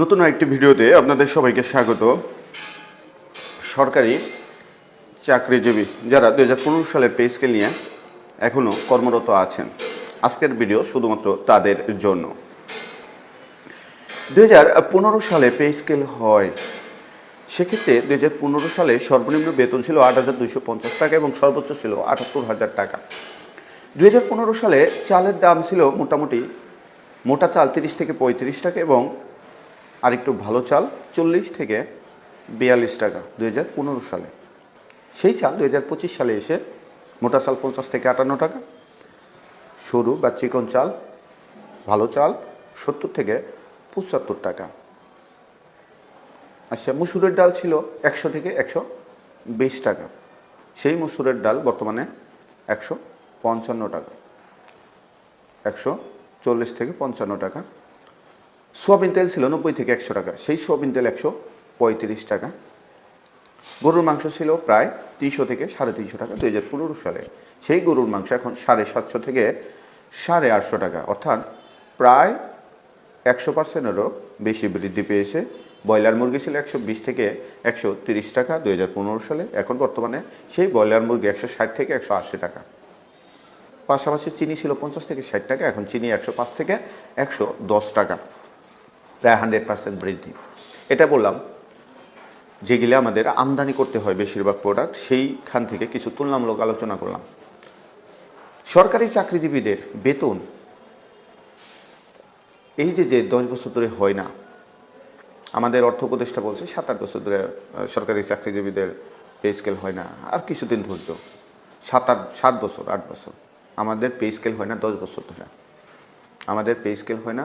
নতুন একটি ভিডিওতে আপনাদের সবাইকে স্বাগত। সরকারি চাকরিজীবী যারা দু হাজার পনেরো সালের পে স্কেল নিয়ে এখনও কর্মরত আছেন, আজকের ভিডিও শুধুমাত্র তাদের জন্য। দু হাজার পনেরো সালে পে স্কেল হয়, সেক্ষেত্রে দু হাজার পনেরো সালে সর্বনিম্ন বেতন ছিল আট হাজার দুইশো পঞ্চাশ টাকা এবং সর্বোচ্চ ছিল আটাত্তর হাজার টাকা। দু হাজার পনেরো সালে চালের দাম ছিল মোটামুটি মোটা চাল তিরিশ থেকে পঁয়ত্রিশ টাকা এবং আরেকটু ভালো চাল, চল্লিশ থেকে বিয়াল্লিশ টাকা দু হাজার পনেরো সালে। সেই চাল দু হাজার পঁচিশ সালে এসে মোটা চাল পঞ্চাশ থেকে আটান্ন টাকা, সরু বা চিকন চাল, ভালো চাল সত্তর থেকে পঁচাত্তর টাকা। আচ্ছা মুসুরের ডাল ছিল একশো থেকে একশো বিশ টাকা। সেই মুসুরের ডাল বর্তমানে একশো পঞ্চান্ন টাকা, একশো চল্লিশ থেকে পঞ্চান্ন টাকা। সোয়াবিন তেল ছিল নব্বই থেকে একশো টাকা। সেই সোয়াবিন তেল একশো পঁয়ত্রিশ টাকা। গরুর মাংস ছিল প্রায় তিনশো থেকে সাড়ে তিনশো টাকা দুই হাজার পনেরো সালে। সেই গরুর মাংস এখন সাড়ে সাতশো থেকে সাড়ে আটশো টাকা। অর্থাৎ প্রায় একশো পার্সেন্টেরও বেশি বৃদ্ধি পেয়েছে। ব্রয়লার মুরগি ছিল একশো বিশ থেকে একশো তিরিশ টাকা দুই হাজার পনেরো সালে। এখন বর্তমানে সেই ব্রয়লার মুরগি একশো ষাট থেকে একশো আশি টাকা। পাশাপাশি চিনি ছিল পঞ্চাশ থেকে ষাট টাকা। এখন চিনি একশো পাঁচ থেকে একশো দশ টাকা। প্রায় হান্ড্রেড পার্সেন্ট বৃদ্ধি। এটা বললাম, যেগুলি আমাদের আমদানি করতে হয় বেশিরভাগ প্রোডাক্ট সেইখান থেকে কিছু তুলনামূলক আলোচনা করলাম। সরকারি চাকরিজীবীদের বেতন এই যে যে দশ বছর ধরে হয় না, আমাদের অর্থ উপদেষ্টা বলছে সাত আট বছর ধরে সরকারি চাকরিজীবীদের পে স্কেল হয় না, আর কিছুদিন ধৈর্য, সাত আট, সাত বছর, আট বছর। আমাদের পে স্কেল হয় না দশ বছর ধরে। আমাদের পে স্কেল হয় না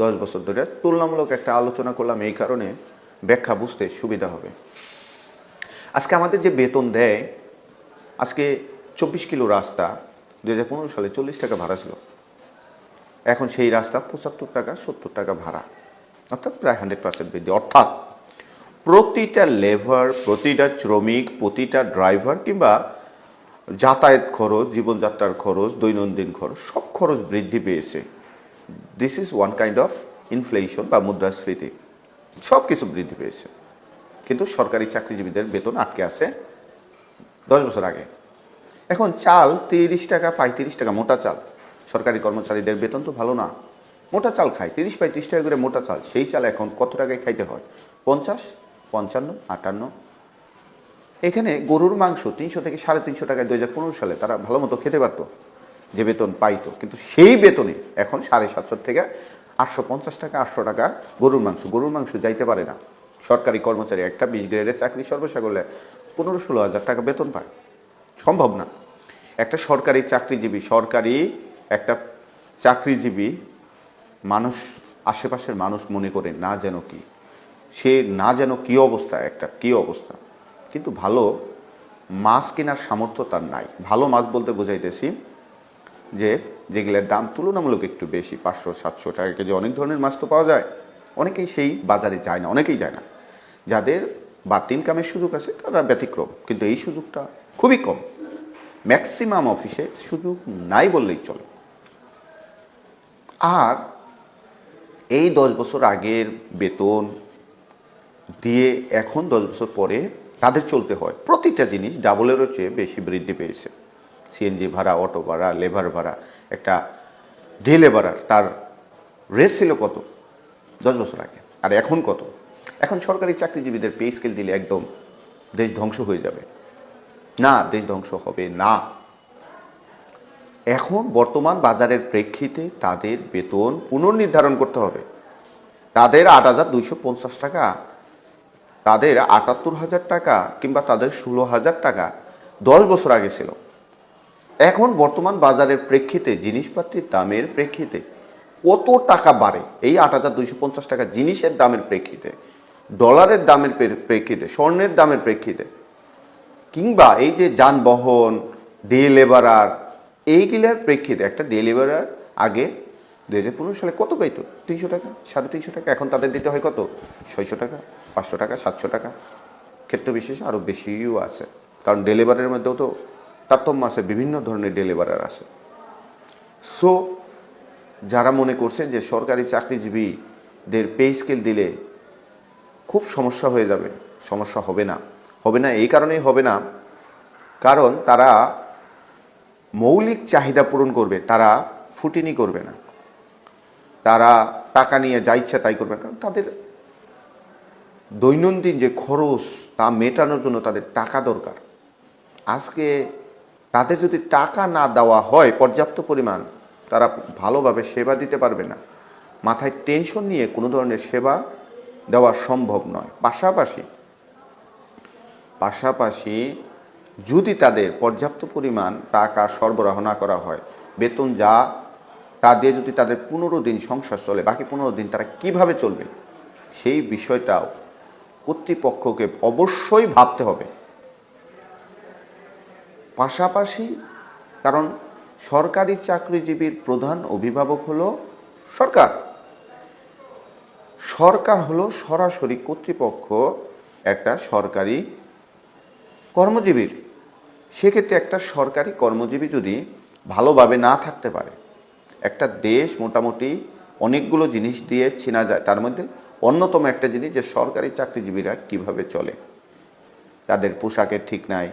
দশ বছর ধরে তুলনামূলক একটা আলোচনা করলাম এই কারণে ব্যাখ্যা বুঝতে সুবিধা হবে। আজকে আমাদের যে বেতন দেয়, আজকে চব্বিশ কিলো রাস্তা দু হাজার পনেরো সালে চল্লিশ টাকা ভাড়া ছিল। এখন সেই রাস্তা পঁচাত্তর টাকা, সত্তর টাকা ভাড়া। অর্থাৎ প্রায় হান্ড্রেড পার্সেন্ট বৃদ্ধি। অর্থাৎ প্রতিটা লেবার, প্রতিটা শ্রমিক, প্রতিটা ড্রাইভার কিংবা যাতায়াত খরচ, জীবনযাত্রার খরচ, দৈনন্দিন খরচ, সব খরচ বৃদ্ধি পেয়েছে। This is one kind of inflation বা মুদ্রাস্ফীতি। সব কিছু বৃদ্ধি পেয়েছে। কিন্তু সরকারি চাকরিজীবীদের বেতন আটকে আছে দশ বছর আগে। এখন চাল তিরিশ টাকা, পঁয়ত্রিশ টাকা, মোটা চাল। সরকারি কর্মচারীদের বেতন তো ভালো না। মোটা চাল খায়, তিরিশ, পঁয়ত্রিশ টাকা করে মোটা চাল। সেই চাল এখন কত টাকায় খাইতে হয়? পঞ্চাশ, পঞ্চান্ন, আটান্ন। এখানে গরুর মাংস তিনশো থেকে সাড়ে তিনশো টাকায় দু হাজার পনেরো সালে তারা ভালো মতো খেতে পারতো। যে বেতন পাইতো। কিন্তু সেই বেতনে এখন সাড়ে সাতশো থেকে আটশো পঞ্চাশ টাকা, আটশো টাকা গরুর মাংস। গরুর মাংস যাইতে পারে না। সরকারি কর্মচারী একটা বিশ গ্রেডের চাকরি সর্বসা করলে পনেরো ষোলো হাজার টাকা বেতন পায়। সম্ভব না। একটা সরকারি চাকরিজীবী, সরকারি একটা চাকরিজীবী মানুষ, আশেপাশের মানুষ মনে করে না যেন কি। সে না যেন কী অবস্থা, একটা কী অবস্থা। কিন্তু ভালো মাছ কেনার সামর্থ্য তার নাই। ভালো মাছ বলতে বোঝাইতেছি যে যেগুলোর দাম তুলনামূলক একটু বেশি, পাঁচশো, সাতশো টাকা কেজি অনেক ধরনের মাছ তো পাওয়া যায়। অনেকেই সেই বাজারে যায় না, অনেকেই যায় না। যাদের বাড়তি ইনকামের সুযোগ আছে, তারা ব্যতিক্রম। কিন্তু এই সুযোগটা খুবই কম। ম্যাক্সিমাম অফিসে সুযোগ নাই বললেই চলে। আর এই দশ বছর আগের বেতন দিয়ে এখন দশ বছর পরে তাদের চলতে হয়। প্রতিটা জিনিস ডাবলেরও চেয়ে বেশি বৃদ্ধি পেয়েছে। সিএনজি ভাড়া অটো ভাড়া লেবার ভাড়া, একটা ডে লেবারার তার রেট ছিল কত? দশ বছর আগে। আর এখন কত? এখন সরকারি চাকরিজীবীদের পে স্কেল দিলে একদম দেশ ধ্বংস হয়ে যাবে। না, দেশ ধ্বংস হবে না। এখন বর্তমান বাজারের প্রেক্ষিতে তাদের বেতন পুনর্নির্ধারণ করতে হবে। তাদের আট হাজার দুইশো পঞ্চাশ টাকা, তাদের আটাত্তর হাজার টাকা কিংবা তাদের ষোলো হাজার টাকা দশ বছর আগে ছিল। এখন বর্তমান বাজারের প্রেক্ষিতে জিনিসপাতির দামের প্রেক্ষিতে কত টাকা বাড়ে? এই আট হাজার দুইশো পঞ্চাশ টাকা জিনিসের দামের প্রেক্ষিতে, ডলারের দামের প্রেক্ষিতে, স্বর্ণের দামের প্রেক্ষিতে, কিংবা এই যে যানবাহন ডে লেবারার এইগুলার প্রেক্ষিতে, একটা ডে লেবারার আগে দু হাজার পনেরো সালে কত পাইতো? তিনশো টাকা, সাড়ে তিনশো টাকা, এখন তাদের দিতে হয় কত? ছয়শো টাকা, পাঁচশো টাকা, সাতশো টাকা। ক্ষেত্র বিশেষে আরও বেশিও আছে। কারণ ডে লেবারের মধ্যেও তো তারতম্য আছে, বিভিন্ন ধরনের ডে লেবারার আছে। সো যারা মনে করছেন যে সরকারি চাকরিজীবীদের পে স্কেল দিলে খুব সমস্যা হয়ে যাবে, সমস্যা হবে না। হবে না, এই কারণেই হবে না। কারণ তারা মৌলিক চাহিদা পূরণ করবে, তারা ফুটিনি করবে না। তারা টাকা নিয়ে যা ইচ্ছা তাই করবে কারণ তাদের দৈনন্দিন যে খরচ তা মেটানোর জন্য তাদের টাকা দরকার। আজকে তাদের যদি টাকা না দেওয়া হয়, পর্যাপ্ত পরিমাণ, তারা ভালোভাবে সেবা দিতে পারবে না। মাথায় টেনশন নিয়ে কোনো ধরনের সেবা দেওয়া সম্ভব নয়। পাশাপাশি পাশাপাশি যদি তাদের পর্যাপ্ত পরিমাণ টাকা সরবরাহ না করা হয়, বেতন যা, তা দিয়ে যদি তাদের পনেরো দিন সংসার চলে, বাকি পনেরো দিন তারা কীভাবে চলবে? সেই বিষয়টাও কর্তৃপক্ষকে অবশ্যই ভাবতে হবে। পাশাপাশি কারণ সরকারি চাকরিজীবীর প্রধান অভিভাবক হলো সরকার। সরকার হলো সরাসরি কর্তৃপক্ষ একটা সরকারি কর্মজীবীর। সেক্ষেত্রে একটা সরকারি কর্মজীবী যদি ভালোভাবে না থাকতে পারে, একটা দেশ মোটামুটি অনেকগুলো জিনিস দিয়ে চেনা যায়, তার মধ্যে অন্যতম একটা জিনিস যে সরকারি চাকরিজীবীরা কীভাবে চলে, তাদের পোশাকের ঠিক নাই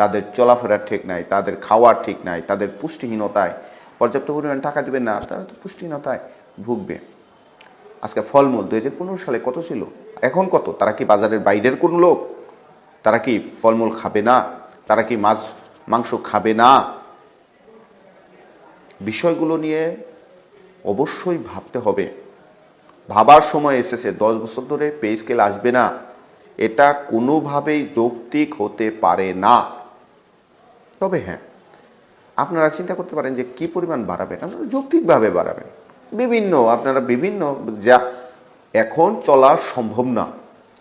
তাদের চলাফেরা ঠিক নাই, তাদের খাওয়ার ঠিক নাই, তাদের পুষ্টিহীনতায় পর্যাপ্ত পরিমাণ টাকা দেবেন না, তারা তো পুষ্টিহীনতায় ভুগবে। আজকে ফলমূল দু হাজার পনেরো সালে কত ছিল? এখন কত? তারা কি বাজারের বাইরের কোন লোক? তারা কি ফলমূল খাবে না? তারা কি মাছ, মাংস খাবে না? বিষয়গুলো নিয়ে অবশ্যই ভাবতে হবে। ভাবার সময় এসেছে, দশ বছর ধরে পে স্কেল আসবে না। এটা কোনোভাবেই যৌক্তিক হতে পারে না। তবে হ্যাঁ আপনারা চিন্তা করতে পারেন যে কি পরিমাণ বাড়াবেন? আপনারা যৌক্তিকভাবে বাড়াবেন। বিভিন্ন, আপনারা বিভিন্ন, যা এখন চলা সম্ভব না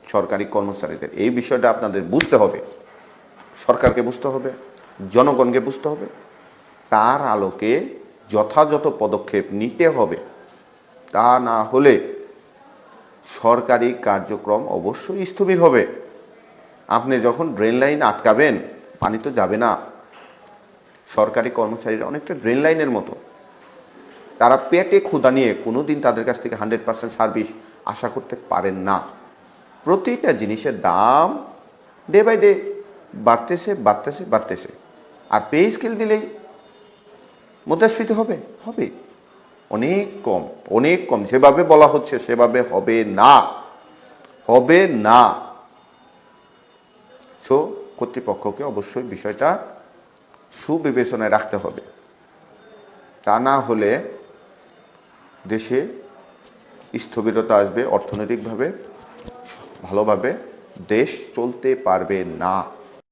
সরকারি কর্মচারীদের। এই বিষয়টা আপনাদের বুঝতে হবে। সরকারকে বুঝতে হবে, জনগণকে বুঝতে হবে। তার আলোকে যথাযথ পদক্ষেপ নিতে হবে। তা না হলে সরকারি কার্যক্রম অবশ্যই স্থবির হবে। আপনি যখন ড্রেন লাইন আটকাবেন, পানি তো যাবে না। সরকারি কর্মচারীরা অনেকটা ড্রেন লাইনের মতো। তারা পেটে ক্ষুদা নিয়ে কোনো দিন তাদের কাছ থেকে হান্ড্রেড পার্সেন্ট সার্ভিস আশা করতে পারেন না। প্রতিটা জিনিসের দাম ডে বাই ডে বাড়তেছে বাড়তেছে বাড়তেছে। আর পে স্কেল দিলেই মুদ্রাস্ফীতি হবে? হবে। অনেক কম অনেক কম। যেভাবে বলা হচ্ছে সেভাবে হবে না। হবে না। সো কর্তৃপক্ষকে অবশ্যই বিষয়টা সুবিবেচনায় রাখতে হবে। তা না হলে দেশে স্থবিরতা আসবে, অর্থনৈতিকভাবে ভালোভাবে দেশ চলতে পারবে না।